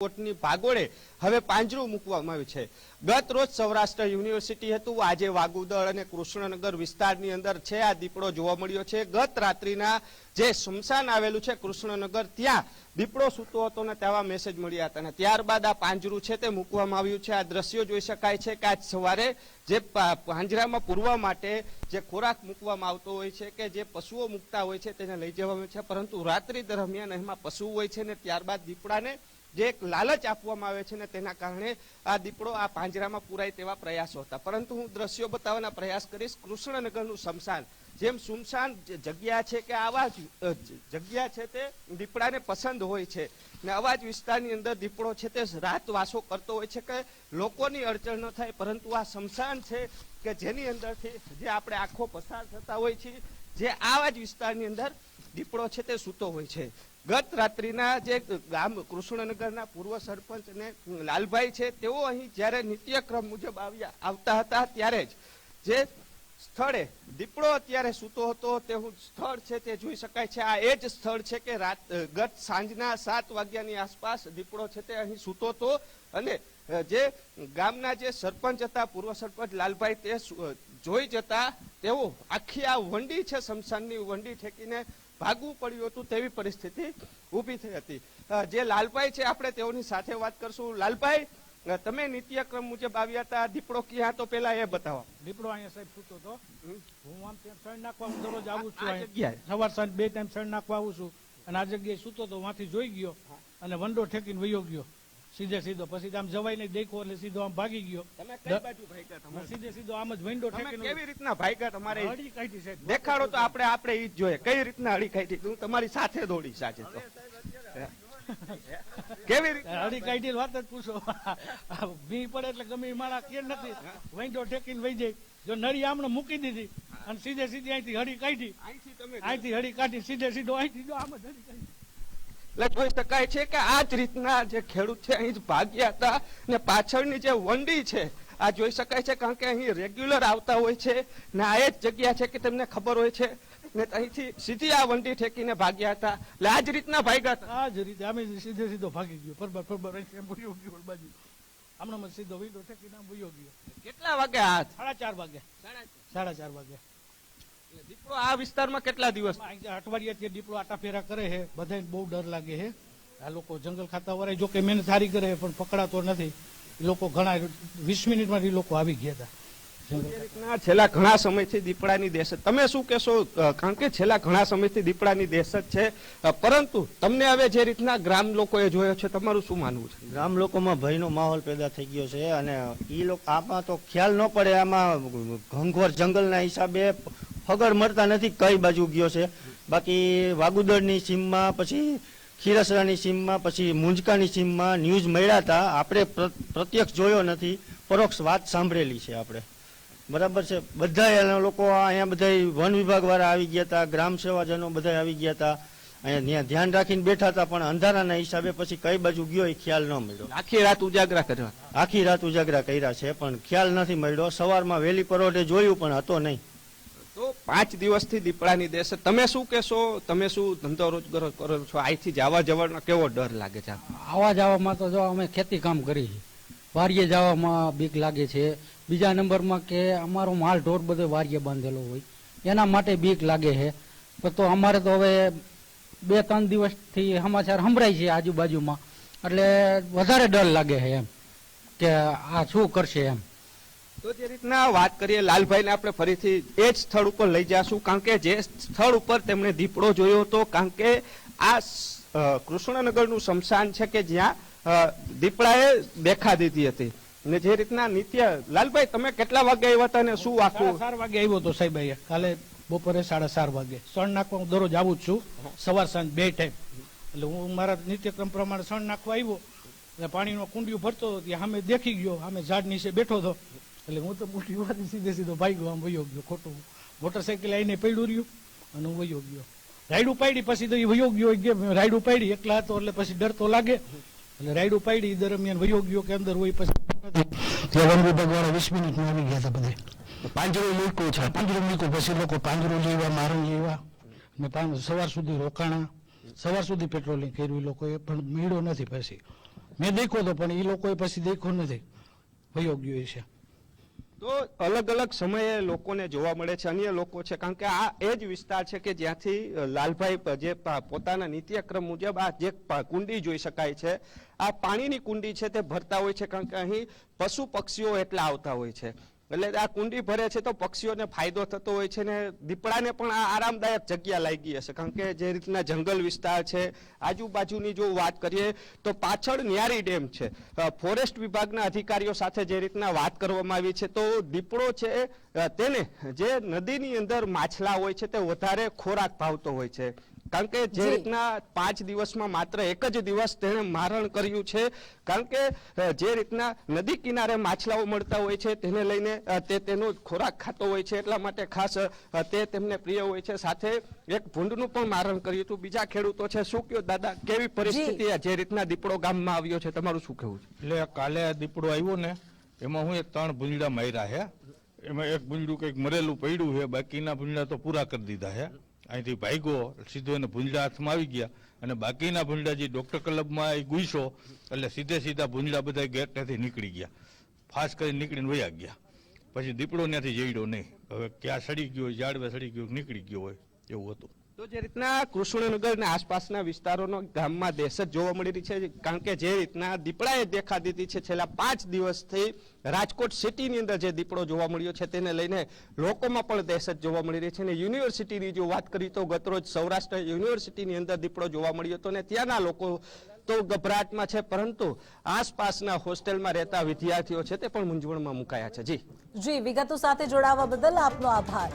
કોટની ભાગોળે હવે પાંજરું મૂકવામાં આવ્યું છે. ગત રોજ સૌરાષ્ટ્ર યુનિવર્સિટી હતું. આજે વાગુદળ અને કૃષ્ણનગર વિસ્તારની અંદર છે. આ દીપડો જોવા મળ્યો છે. ગત રાત્રિના જે સ્મશાન આવેલું છે કૃષ્ણનગર, ત્યાં દીપડો સૂતો હતો ને તેવા મેસેજ મળ્યા હતા. અને ત્યારબાદ આ પાંજરું છે તે મૂકવામાં આવ્યું છે. આ દ્રશ્યો જોઈ શકાય છે કે આજ સવારે જે પાંજરામાં પૂરવા માટે જે ખોરાક મૂકવામાં આવતો હોય છે કે જે પશુઓ મૂકતા હોય છે તેને લઈ જવામાં છે. પરંતુ રાત્રિ દરમિયાન એમાં પશુ હોય છે ને ત્યારબાદ દીપડાને જે એક લાલચ આપવામાં આવે છે ને તેના કારણે આ દીપડો આ પાંજરામાં પુરાય તેવા પ્રયાસો હતા. પરંતુ હું દ્રશ્યો બતાવવાના પ્રયાસ કરીશ. કૃષ્ણનગરનું શમશાન. જેમ સુમશાન જગ્યા છે કે આવા જગ્યા છે તે દીપડાને પસંદ હોય છે. ને આવા જ વિસ્તારની અંદર દીપડો છે તે રાત વાસો કરતો હોય છે કે લોકોની અડચણ ન થાય. પરંતુ આ શમશાન છે કે જેની અંદરથી જે આપણે આખો પસાર થતા હોય છે જે આવા જ વિસ્તારની અંદર દીપડો છે તે સૂતો હોય છે. ગત રાત્રિના જે ગામ કૃષ્ણનગરના પૂર્વ સરપંચ અને લાલભાઈ છે, તેઓ અહીં જ્યારે નિત્યક્રમ મુજબ આવ્યા, આવતા હતા ત્યારે જ જે સ્થળે દીપડો અત્યારે સૂતો હતો તેવું સ્થળ છે તે જોઈ શકાય છે. આ એ જ સ્થળ છે કે રાત, ગત સાંજના સાત વાગ્યાની આસપાસ દીપડો છે તે અહીં સૂતો હતો અને જે ગામના જે સરપંચ હતા, પૂર્વ સરપંચ લાલભાઈ તે જોઈ જતા, તેઓ આખી આ વંડી છે, શમશાનની વંડી ઠેકીને ભાગવું પડ્યું હતું તેવી પરિસ્થિતિ ઊભી થઈ હતી. જે લાલભાઈ છે આપણે તેઓની સાથે વાત કરશું. લાલભાઈ તમે નિત્યક્રમ મુજબ આવ્યા હતા. દીપડો ક્યાં હતો પેલા એ બતાવો. દીપડો અહીંયા સાહેબ સૂતો હતો. હું આમ ત્યાં સણ નાખવા હું દરરોજ આવું છું? સવાર સાંજ બે ટાઈમ સણ નાખવા આવું છું. અને આ જગ્યાએ સૂતો તો વાંથી જોઈ ગયો. અને વંડો ઠેકીને વયો ગયો. સીધે સીધો. પછી આમ જવાય નહીં દેખો એટલે સીધો આમ ભાગી ગયો. તમે કઈ બાજુ ભાગ્યા તમારે? સીધે સીધો આમ જ વિન્ડો કેવી રીતના ભાગ્યા તમારે? હળી કાઢી છે દેખાડો તો આપણે આપણે ઈ જ જોઈએ. કઈ રીતના હળી ખાઈ હું તમારી સાથે દોડી સાચે તો. કેવી રીતે હળી કાઢી વાત જ પૂછો. ભી પડે એટલે ગમે માળા કે નથી. વિન્ડો ઠેકીને વહી જાય. જો નળી આમણે મૂકી દીધી અને સીધે સીધી અહીંથી હળી કાઢી. અહીંથી હળી કાઢી સીધે સીધો અહીંથી આમ જ હળી કાઢી. એટલે જોઈ શકાય છે કે આ જ રીતના જે ખેડૂત છે અહીં જ ભાગ્યા હતા ને પાછળની જે વંડી છે આ જોઈ શકાય છે કારણ કે અહીં રેગ્યુલર આવતા હોય છે ને આ એ જ જગ્યા છે કે તમને ખબર હોય છે ને અહીંથી સીધી આ વંડી ઠેકીને ભાગ્યા હતા. એટલે આ જ રીતના ભાગ્યા હતા. આ જ રીતે અમે સીધે સીધો ભાગી ગયો. ફરબર અહીંથી એમ વયો ગયો બાજુ. હમણાં સીધો વિન્ડો ઠેકીને આમ ગયો. કેટલા વાગે આ સાડા ચાર વાગે સાડા ચાર. વાગે દીપડો આ વિસ્તારમાં કેટલા દિવસ? અઠવાડિયાથી દીપડો આટા ફેરા કરે છે બધાને બહુ ડર લાગે છે. આ લોકો જંગલ ખાતા વાળા જો કે મહેનત સારી કરે પણ પકડાતો નથી. એ લોકો ઘણા વીસ મિનિટમાં એ લોકો આવી ગયા હતા. છેલ્લા ઘણા સમયથી દીપડાની દહેશત તમે શું કહેશો કારણ કે છેલ્લા ઘણા સમયથી દીપડાની દહેશત છે. પરંતુ તમને હવે જે રીતના ગ્રામ લોકોએ જોયો છે તમારું શું માનવું છે? ગ્રામ લોકોમાં ભયનો માહોલ પેદા થઈ ગયો છે અને એ લોકો આમાં તો ખ્યાલ ન પડે આમાં ઘંઘોર જંગલના હિસાબે ફગડ મળતા નથી કઈ બાજુ ગયો છે? બાકી વાગુદરની સીમમાં પછી ખીરસરાની સીમમાં પછી મુંજકાની સીમમાં ન્યૂઝ મળ્યા હતા. આપણે પ્રત્યક્ષ જોયો નથી પરોક્ષ વાત સાંભળેલી છે આપણે. બરાબર છે? બધા લોકો અહીંયા બધા વન વિભાગ વાળા આવી ગયા હતા ગ્રામ સેવાજનો બધા આવી ગયા હતા. અહીંયા ત્યાં ધ્યાન રાખીને બેઠા હતા પણ અંધારાના હિસાબે પછી કઈ બાજુ ગયો એ ખ્યાલ ન મળ્યો. આખી રાત ઉજાગરા કર્યા. આખી રાત ઉજાગરા કર્યા છે પણ ખ્યાલ નથી મળ્યો. સવારમાં વહેલી પરોઢે જોયું પણ હતો નહીં. પાંચ દિવસથી દીપડાની દેશે તમે શું કહેશો? તમે શું ધંધો રોજગાર કરો છો? અહીંથી જવા જવાનો કેવો ડર લાગે છે આવા જવામાં તો જો અમે ખેતી કામ કરી છે વાડીએ જવામાં બીક લાગે છે. બીજા નંબરમાં કે અમારો માલ ઢોર બધો વારીએ બાંધેલો હોય. એના માટે બીક લાગે છે. તો અમારે તો હવે બે, ત્રણ દિવસથી સમાચાર સંભળાય છે આજુબાજુમાં. એટલે વધારે ડર લાગે છે એમ કે આ શું કરશે એમ. તો જે રીતના વાત કરીએ લાલભાઈને આપણે ફરીથી એ જ સ્થળ ઉપર લઈ જશું. કારણ કે જે સ્થળ ઉપર તેમણે દીપડો જોયો હતો કારણ કે આ કૃષ્ણનગરનું શમશાન છે કે જ્યાં દીપડાએ દેખા દીધી હતી. ને જે રીતના નિત્ય લાલભાઈ તમે કેટલા વાગે આવ્યા હતા ને શું આખું ચાર વાગે આવ્યો હતો સાહેબ અહીંયા. કાલે બપોરે સાડા ચાર વાગે. સણ નાખવા હું દરરોજ આવું જ છું. સવાર સાંજ બે ટાઈમ. એટલે હું મારા નિત્યક્રમ પ્રમાણે સણ નાખવા આવ્યો. એટલે પાણીનો કુંડિયું ભરતો હતો. ત્યાં સામે દેખી ગયો. સામે ઝાડ નીચે બેઠો હતો. એટલે હું તો મોટી વાત સીધે સીધો ભાઈ ગયો આમ વયો ગયો ખોટું. મોટરસાઇકલ આવીને પડ્યું રહ્યું, અને હું વયો ગયો. રાઈડ ઉપાડી પછી તો એ વયો ગયો રાઈડ ઉપાડી એકલા હતો, એટલે પછી ડર તો લાગે. એટલે રાઈડ ઉપાડી દરમિયાન વયો ગયો કે અંદર હોય, પછી ત્યાં વન વિભાગ વીસ આવી ગયા હતા બધે. પાંજરો મૂક્યું છે. પાંજરો મૂક્યું, પછી લોકો પાંજરો લેવા, મારું લેવા. ને સવાર સુધી રોકાણા. સવાર સુધી પેટ્રોલિંગ કર્યું, એ લોકોએ પણ મેળો નથી પછી. મેં દેખ્યો હતો પણ એ લોકોએ પછી દેખ્યો નથી. વયો ગયો છે. તો અલગ અલગ સમયે લોકોને જોવા મળે છે, અન્ય લોકો છે, કારણ કે આ એ જ વિસ્તાર છે કે જ્યાંથી લાલભાઈ જે પોતાના નિત્યક્રમ મુજબ આ જે કુંડી જોઈ શકાય છે, આ પાણીની કુંડી છે તે ભરતા હોય છે, કારણ કે અહીં પશુ પક્ષીઓ એટલા આવતા હોય છે. એટલે આ કુંડી ભરે છે તો પક્ષીઓને ફાયદો થતો હોય છે ને દીપડાને પણ આ આરામદાયક જગ્યા લાગી હશે. કારણ કે જે રીતના જંગલ વિસ્તાર છે, આજુબાજુની જો વાત કરીએ તો પાછળ ન્યારી ડેમ છે. ફોરેસ્ટ વિભાગના અધિકારીઓ સાથે જે રીતના વાત કરવામાં આવી છે તો દીપડો છે તેને જે નદીની અંદર માછલા હોય છે તે વધારે ખોરાક ભાવતો હોય છે. કારણ કે જે રીતના પાંચ દિવસમાં માત્ર એક જ દિવસ તેણે મારણ કર્યું છે કારણ કે જે રીતના નદી કિનારે માછલાઓ મળતા હોય છે તેને લઈને તે તેનો ખોરાક ખાતો હોય છે એટલા માટે ખાસ તે તેમને પ્રિય હોય છે. સાથે એક ભૂંડનું પણ મારણ કર્યું હતું. બીજા ખેડૂતો છે શું કયો દાદા કેવી પરિસ્થિતિ જે. રીતના દીપડો ગામમાં આવ્યો છે? તમારું શું કહેવું છે? એટલે કાલે દીપડો આવ્યો ને એમાં હું એક ત્રણ ભૂંડા માર્યા હે. એમાં એક ભૂંડું કંઈક મરેલું પડ્યું છે બાકીના ભૂંડા તો પૂરા કરી દીધા હે. અહીંથી ભાગ્યો, સીધો એને ભૂંજડા હાથમાં આવી ગયા. અને બાકીના ભૂંજડા જે ડોક્ટર ક્લબમાં એ ગુઈસો એટલે સીધે સીધા ભૂંજડા બધા ગેટથી નીકળી ગયા. ફાસ કરીને નીકળીને વયા ગયા. પછી દીપડો ત્યાંથી જઈડો નહીં. હવે ક્યાં સડી ગયો, ઝાડવે સડી ગયો નીકળી ગયો હોય, એવું હતું. તો જે રીતના કૃષ્ણનગર અને આસપાસના વિસ્તારોનો ગામમાં દહેશત જોવા મળી રહી છે, કારણ કે જે રીતના દીપડાએ દેખા દીધી છે, છેલ્લા પાંચ દિવસથી રાજકોટ સિટીની અંદર જે દીપડો જોવા મળ્યો છે, તેને લઈને લોકોમાં પણ દહેશત જોવા મળી રહી છે. અને યુનિવર્સિટીની જો વાત કરી તો ગતરોજ સૌરાષ્ટ્ર યુનિવર્સિટીની અંદર દીપડો જોવા મળ્યો હતો અને ત્યાંના લોકો તો ગભરાટમાં છે, પરંતુ આસપાસના હોસ્ટેલમાં રહેતા વિદ્યાર્થીઓ છે તે પણ મૂંઝવણમાં મુકાયા છે. જી. જી, વિગતો સાથે જોડાવા બદલ આપનો આભાર.